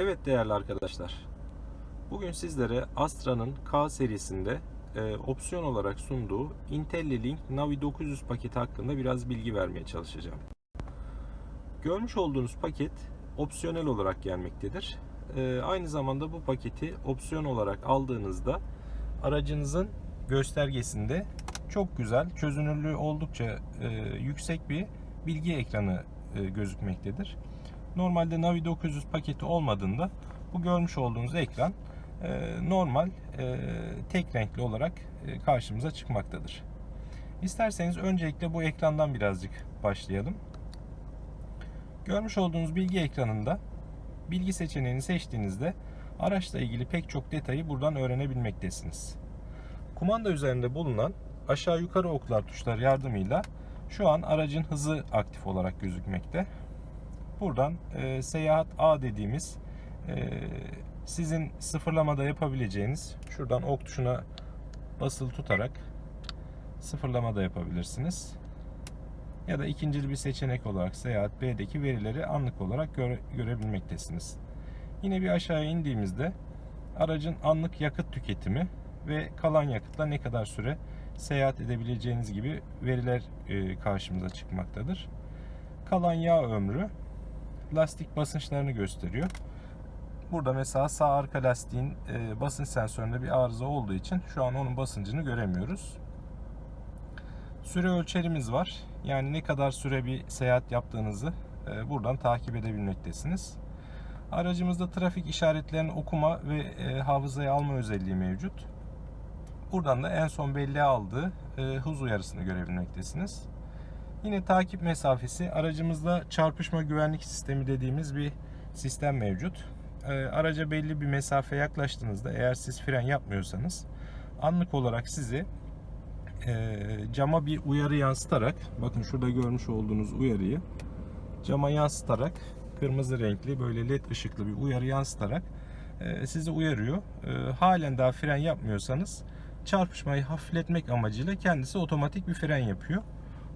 Evet değerli arkadaşlar. Bugün sizlere Astra'nın K serisinde e, opsiyon olarak sunduğu IntelliLink Navi 900 paketi hakkında biraz bilgi vermeye çalışacağım. Görmüş olduğunuz paket opsiyonel olarak gelmektedir. E, aynı zamanda bu paketi opsiyon olarak aldığınızda aracınızın göstergesinde çok güzel, çözünürlüğü oldukça e, yüksek bir bilgi ekranı e, gözükmektedir. Normalde Navi 900 paketi olmadığında bu görmüş olduğunuz ekran e, normal e, tek renkli olarak e, karşımıza çıkmaktadır. İsterseniz öncelikle bu ekrandan birazcık başlayalım. Görmüş olduğunuz bilgi ekranında bilgi seçeneğini seçtiğinizde araçla ilgili pek çok detayı buradan öğrenebilmektesiniz. Kumanda üzerinde bulunan aşağı yukarı oklar tuşları yardımıyla şu an aracın hızı aktif olarak gözükmekte. Buradan e, seyahat A dediğimiz e, sizin sıfırlamada yapabileceğiniz şuradan ok tuşuna basılı tutarak sıfırlamada yapabilirsiniz. Ya da ikinci bir seçenek olarak seyahat B'deki verileri anlık olarak göre, görebilmektesiniz. Yine bir aşağıya indiğimizde aracın anlık yakıt tüketimi ve kalan yakıtla ne kadar süre seyahat edebileceğiniz gibi veriler e, karşımıza çıkmaktadır. Kalan yağ ömrü lastik basınçlarını gösteriyor. Burada mesela sağ arka lastiğin e, basınç sensöründe bir arıza olduğu için şu an onun basıncını göremiyoruz. Süre ölçerimiz var. Yani ne kadar süre bir seyahat yaptığınızı e, buradan takip edebilmektesiniz. Aracımızda trafik işaretlerini okuma ve e, hafızaya alma özelliği mevcut. Buradan da en son belleğe aldığı e, hız uyarısını görebilmektesiniz. Yine takip mesafesi aracımızda çarpışma güvenlik sistemi dediğimiz bir sistem mevcut. E, araca belli bir mesafe yaklaştığınızda eğer siz fren yapmıyorsanız anlık olarak sizi e, cama bir uyarı yansıtarak bakın şurada görmüş olduğunuz uyarıyı cama yansıtarak kırmızı renkli böyle led ışıklı bir uyarı yansıtarak e, sizi uyarıyor. E, halen daha fren yapmıyorsanız çarpışmayı hafifletmek amacıyla kendisi otomatik bir fren yapıyor.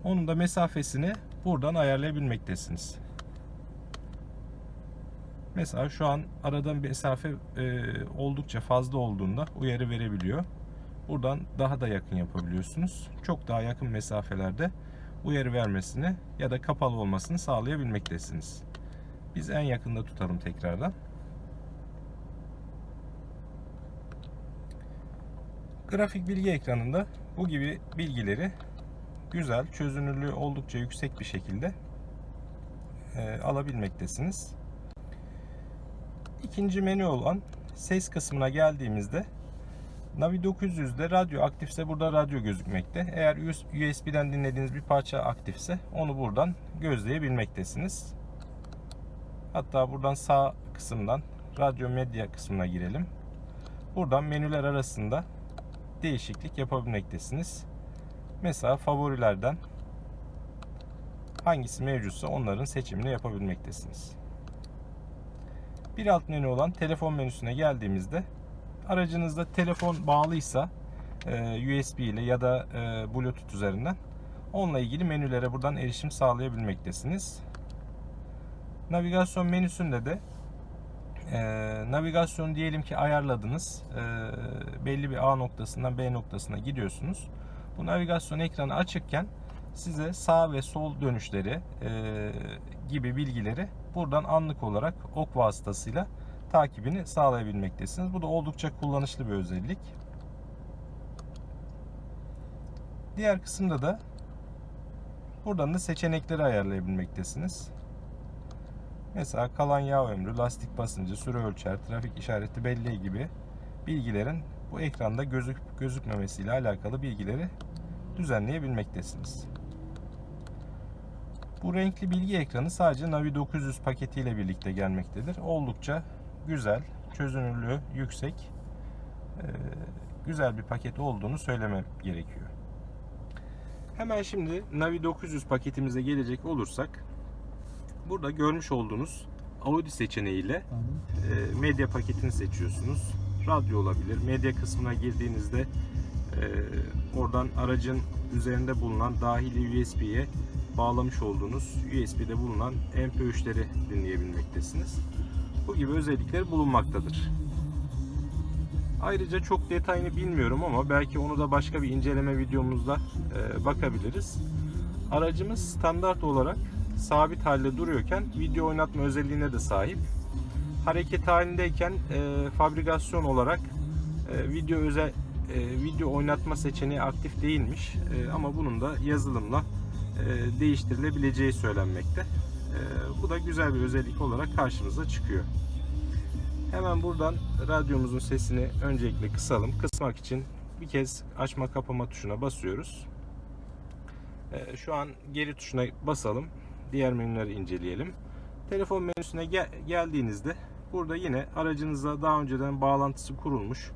Onun da mesafesini buradan ayarlayabilmektesiniz. Mesela şu an aradan mesafe e, oldukça fazla olduğunda uyarı verebiliyor. Buradan daha da yakın yapabiliyorsunuz. Çok daha yakın mesafelerde uyarı vermesini ya da kapalı olmasını sağlayabilmektesiniz. Biz en yakında tutalım tekrardan. Grafik bilgi ekranında bu gibi bilgileri güzel, çözünürlüğü oldukça yüksek bir şekilde e, alabilmektesiniz. İkinci menü olan ses kısmına geldiğimizde Navi 900'de radyo aktifse burada radyo gözükmekte. Eğer USB'den dinlediğiniz bir parça aktifse onu buradan gözleyebilmektesiniz. Hatta buradan sağ kısımdan radyo medya kısmına girelim. Buradan menüler arasında değişiklik yapabilmektesiniz. Mesela favorilerden hangisi mevcutsa onların seçimini yapabilmektesiniz. Bir alt menü olan telefon menüsüne geldiğimizde aracınızda telefon bağlıysa e, USB ile ya da e, Bluetooth üzerinden onunla ilgili menülere buradan erişim sağlayabilmektesiniz. Navigasyon menüsünde de e, navigasyon diyelim ki ayarladınız. E, belli bir A noktasından B noktasına gidiyorsunuz. Bu navigasyon ekranı açıkken size sağ ve sol dönüşleri e, gibi bilgileri buradan anlık olarak ok vasıtasıyla takibini sağlayabilmektesiniz. Bu da oldukça kullanışlı bir özellik. Diğer kısımda da buradan da seçenekleri ayarlayabilmektesiniz. Mesela kalan yağ ömrü, lastik basıncı, süre ölçer, trafik işareti belleği gibi bilgilerin bu ekranda gözük gözükmemesiyle alakalı bilgileri düzenleyebilmektesiniz. Bu renkli bilgi ekranı sadece Navi 900 paketiyle birlikte gelmektedir. Oldukça güzel, çözünürlüğü yüksek, e, güzel bir paket olduğunu söylemem gerekiyor. Hemen şimdi Navi 900 paketimize gelecek olursak burada görmüş olduğunuz Audi seçeneğiyle e, medya paketini seçiyorsunuz. Radyo olabilir. Medya kısmına girdiğinizde e, oradan aracın üzerinde bulunan dahili USB'ye bağlamış olduğunuz USB'de bulunan MP3'leri dinleyebilmektesiniz. Bu gibi özellikleri bulunmaktadır. Ayrıca çok detayını bilmiyorum ama belki onu da başka bir inceleme videomuzda e, bakabiliriz. Aracımız standart olarak sabit halde duruyorken video oynatma özelliğine de sahip. Hareket halindeyken e, fabrikasyon olarak e, video özel e, video oynatma seçeneği aktif değilmiş. E, ama bunun da yazılımla e, değiştirilebileceği söylenmekte. E, bu da güzel bir özellik olarak karşımıza çıkıyor. Hemen buradan radyomuzun sesini öncelikle kısalım. Kısmak için bir kez açma kapama tuşuna basıyoruz. Ee, Şu an geri tuşuna basalım. Diğer menüleri inceleyelim. Telefon menüsüne gel- geldiğinizde burada yine aracınıza daha önceden bağlantısı kurulmuş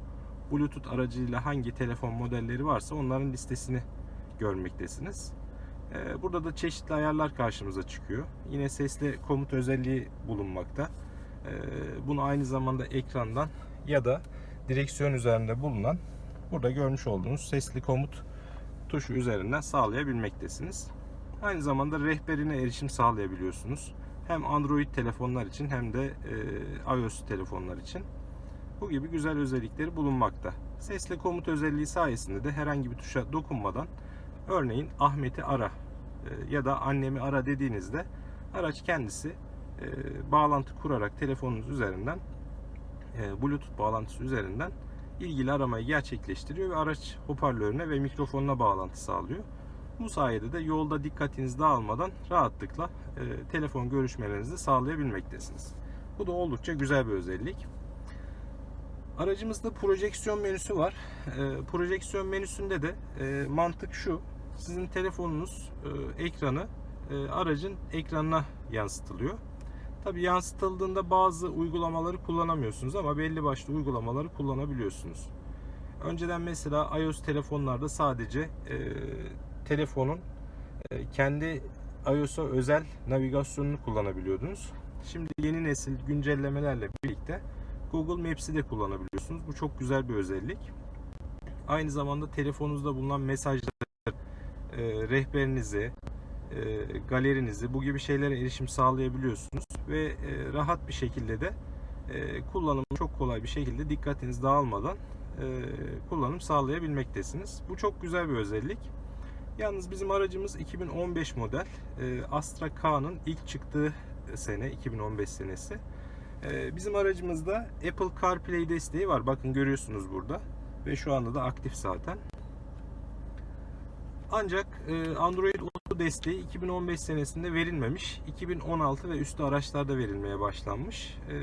Bluetooth aracıyla hangi telefon modelleri varsa onların listesini görmektesiniz. Ee, Burada da çeşitli ayarlar karşımıza çıkıyor. Yine sesli komut özelliği bulunmakta. Ee, Bunu aynı zamanda ekrandan ya da direksiyon üzerinde bulunan burada görmüş olduğunuz sesli komut tuşu üzerinden sağlayabilmektesiniz. Aynı zamanda rehberine erişim sağlayabiliyorsunuz. Hem Android telefonlar için hem de e, iOS telefonlar için. Bu gibi güzel özellikleri bulunmakta. Sesli komut özelliği sayesinde de herhangi bir tuşa dokunmadan örneğin Ahmet'i ara e, ya da annemi ara dediğinizde araç kendisi e, bağlantı kurarak telefonunuz üzerinden e, Bluetooth bağlantısı üzerinden ilgili aramayı gerçekleştiriyor ve araç hoparlörüne ve mikrofonuna bağlantı sağlıyor. Bu sayede de yolda dikkatiniz dağılmadan rahatlıkla e, telefon görüşmelerinizi sağlayabilmektesiniz. Bu da oldukça güzel bir özellik. Aracımızda projeksiyon menüsü var. E, projeksiyon menüsünde de e, mantık şu. Sizin telefonunuz e, ekranı e, aracın ekranına yansıtılıyor. Tabi yansıtıldığında bazı uygulamaları kullanamıyorsunuz ama belli başlı uygulamaları kullanabiliyorsunuz. Önceden mesela iOS telefonlarda sadece e, telefonun e, kendi iOS'a özel navigasyonunu kullanabiliyordunuz. Şimdi yeni nesil güncellemelerle birlikte Google Maps'i de kullanabiliyorsunuz. Bu çok güzel bir özellik. Aynı zamanda telefonunuzda bulunan mesajları, e, rehberinizi, e, galerinizi bu gibi şeylere erişim sağlayabiliyorsunuz ve e, rahat bir şekilde de e, kullanımı çok kolay bir şekilde dikkatiniz dağılmadan e, kullanım sağlayabilmektesiniz. Bu çok güzel bir özellik. Yalnız bizim aracımız 2015 model. E, Astra K'nın ilk çıktığı sene 2015 senesi. E, bizim aracımızda Apple CarPlay desteği var. Bakın görüyorsunuz burada. Ve şu anda da aktif zaten. Ancak e, Android Auto desteği 2015 senesinde verilmemiş. 2016 ve üstü araçlarda verilmeye başlanmış. E,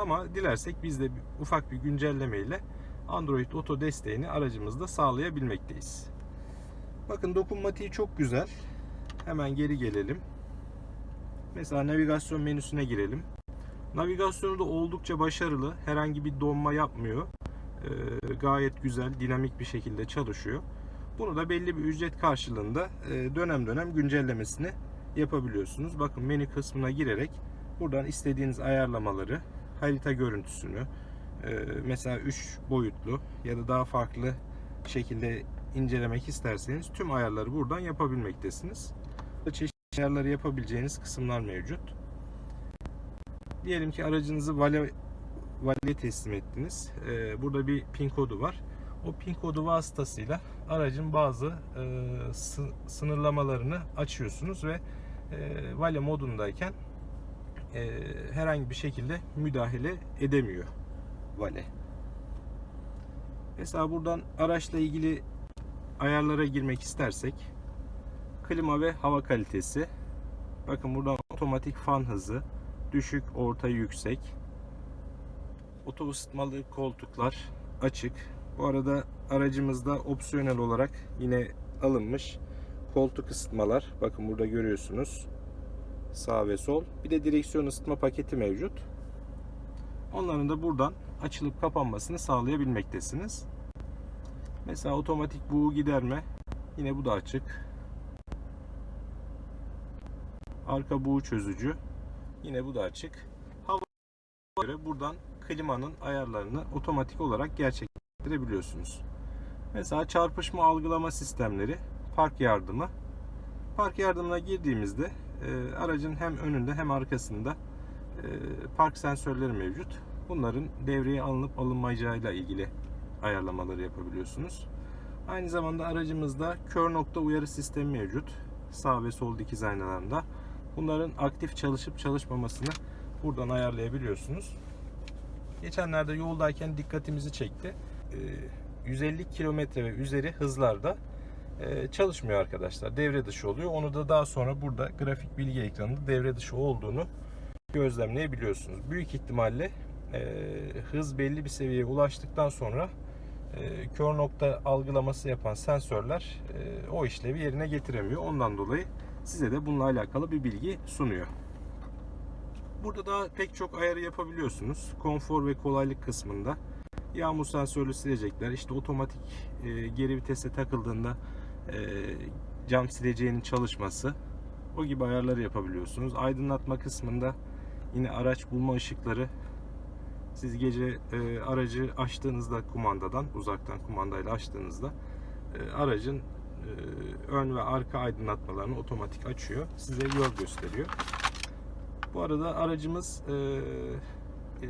ama dilersek biz de ufak bir güncelleme ile Android Auto desteğini aracımızda sağlayabilmekteyiz. Bakın dokunmatiği çok güzel. Hemen geri gelelim. Mesela navigasyon menüsüne girelim. Navigasyonu da oldukça başarılı. Herhangi bir donma yapmıyor. E, gayet güzel, dinamik bir şekilde çalışıyor. Bunu da belli bir ücret karşılığında e, dönem dönem güncellemesini yapabiliyorsunuz. Bakın menü kısmına girerek buradan istediğiniz ayarlamaları, harita görüntüsünü, e, mesela 3 boyutlu ya da daha farklı şekilde incelemek isterseniz tüm ayarları buradan yapabilmektesiniz. Çeşitli ayarları yapabileceğiniz kısımlar mevcut. Diyelim ki aracınızı vale, valeye teslim ettiniz. E, burada bir pin kodu var. O pin kodu vasıtasıyla aracın bazı e, sı- sınırlamalarını açıyorsunuz ve e, vale modundayken e, herhangi bir şekilde müdahale edemiyor vale. Mesela buradan araçla ilgili ayarlara girmek istersek klima ve hava kalitesi bakın buradan otomatik fan hızı düşük, orta, yüksek oto ısıtmalı koltuklar açık bu arada aracımızda opsiyonel olarak yine alınmış koltuk ısıtmalar. Bakın burada görüyorsunuz. Sağ ve sol. Bir de direksiyon ısıtma paketi mevcut. Onların da buradan açılıp kapanmasını sağlayabilmektesiniz. Mesela otomatik buğu giderme. Yine bu da açık. Arka buğu çözücü. Yine bu da açık. Hava göre buradan klimanın ayarlarını otomatik olarak gerçekleştirebiliyorsunuz. Mesela çarpışma algılama sistemleri, park yardımı. Park yardımına girdiğimizde e, aracın hem önünde hem arkasında e, park sensörleri mevcut. Bunların devreye alınıp alınmayacağıyla ilgili ayarlamaları yapabiliyorsunuz. Aynı zamanda aracımızda kör nokta uyarı sistemi mevcut. Sağ ve sol dikiz aynalarında. Bunların aktif çalışıp çalışmamasını buradan ayarlayabiliyorsunuz. Geçenlerde yoldayken dikkatimizi çekti. Ee, 150 kilometre ve üzeri hızlarda e, çalışmıyor arkadaşlar. Devre dışı oluyor. Onu da daha sonra burada grafik bilgi ekranında devre dışı olduğunu gözlemleyebiliyorsunuz. Büyük ihtimalle e, hız belli bir seviyeye ulaştıktan sonra e, kör nokta algılaması yapan sensörler o işlevi yerine getiremiyor. Ondan dolayı size de bununla alakalı bir bilgi sunuyor. Burada daha pek çok ayarı yapabiliyorsunuz. Konfor ve kolaylık kısmında yağmur sensörlü silecekler, işte otomatik e, geri vitese takıldığında e, cam sileceğinin çalışması o gibi ayarları yapabiliyorsunuz. Aydınlatma kısmında yine araç bulma ışıkları siz gece e, aracı açtığınızda kumandadan uzaktan kumandayla açtığınızda e, aracın ön ve arka aydınlatmalarını otomatik açıyor. Size yol gösteriyor. Bu arada aracımız e, e,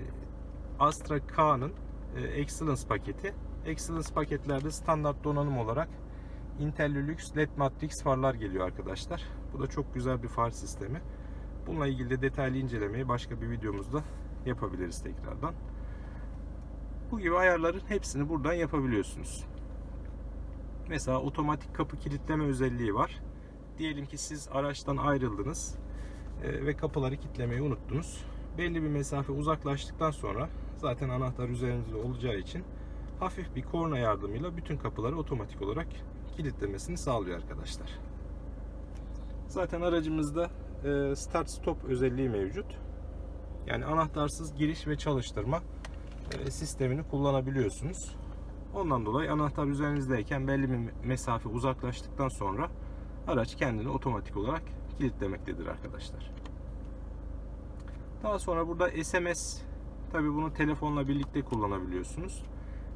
Astra K'nın e, Excellence paketi. Excellence paketlerde standart donanım olarak Intellilux LED Matrix farlar geliyor arkadaşlar. Bu da çok güzel bir far sistemi. Bununla ilgili de detaylı incelemeyi başka bir videomuzda yapabiliriz tekrardan. Bu gibi ayarların hepsini buradan yapabiliyorsunuz. Mesela otomatik kapı kilitleme özelliği var. Diyelim ki siz araçtan ayrıldınız e, ve kapıları kilitlemeyi unuttunuz. Belli bir mesafe uzaklaştıktan sonra zaten anahtar üzerinizde olacağı için hafif bir korna yardımıyla bütün kapıları otomatik olarak kilitlemesini sağlıyor arkadaşlar. Zaten aracımızda e, start stop özelliği mevcut. Yani anahtarsız giriş ve çalıştırma e, sistemini kullanabiliyorsunuz. Ondan dolayı anahtar üzerinizdeyken belli bir mesafe uzaklaştıktan sonra araç kendini otomatik olarak kilitlemektedir arkadaşlar. Daha sonra burada SMS tabi bunu telefonla birlikte kullanabiliyorsunuz.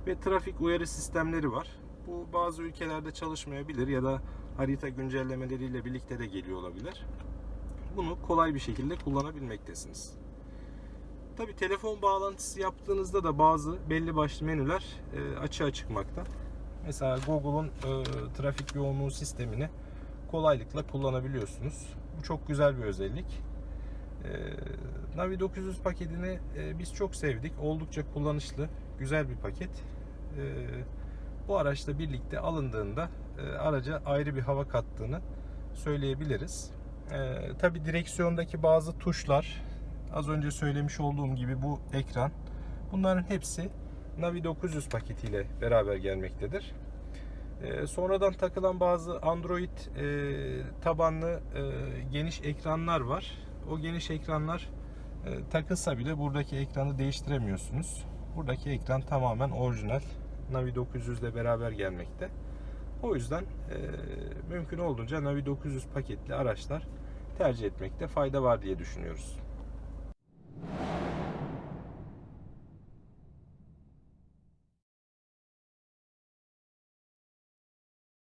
Ve trafik uyarı sistemleri var. Bu bazı ülkelerde çalışmayabilir ya da harita güncellemeleriyle birlikte de geliyor olabilir. Bunu kolay bir şekilde kullanabilmektesiniz. Tabi telefon bağlantısı yaptığınızda da bazı belli başlı menüler e, açığa çıkmakta. Mesela Google'un e, trafik yoğunluğu sistemini kolaylıkla kullanabiliyorsunuz. Bu çok güzel bir özellik. E, Navi 900 paketini e, biz çok sevdik. Oldukça kullanışlı, güzel bir paket. E, bu araçla birlikte alındığında e, araca ayrı bir hava kattığını söyleyebiliriz. E, Tabi direksiyondaki bazı tuşlar, az önce söylemiş olduğum gibi bu ekran, bunların hepsi Navi 900 paketiyle beraber gelmektedir. E, sonradan takılan bazı Android e, tabanlı e, geniş ekranlar var. O geniş ekranlar e, takılsa bile buradaki ekranı değiştiremiyorsunuz. Buradaki ekran tamamen orijinal. Navi 900 ile beraber gelmekte. O yüzden e, mümkün olduğunca Navi 900 paketli araçlar tercih etmekte fayda var diye düşünüyoruz.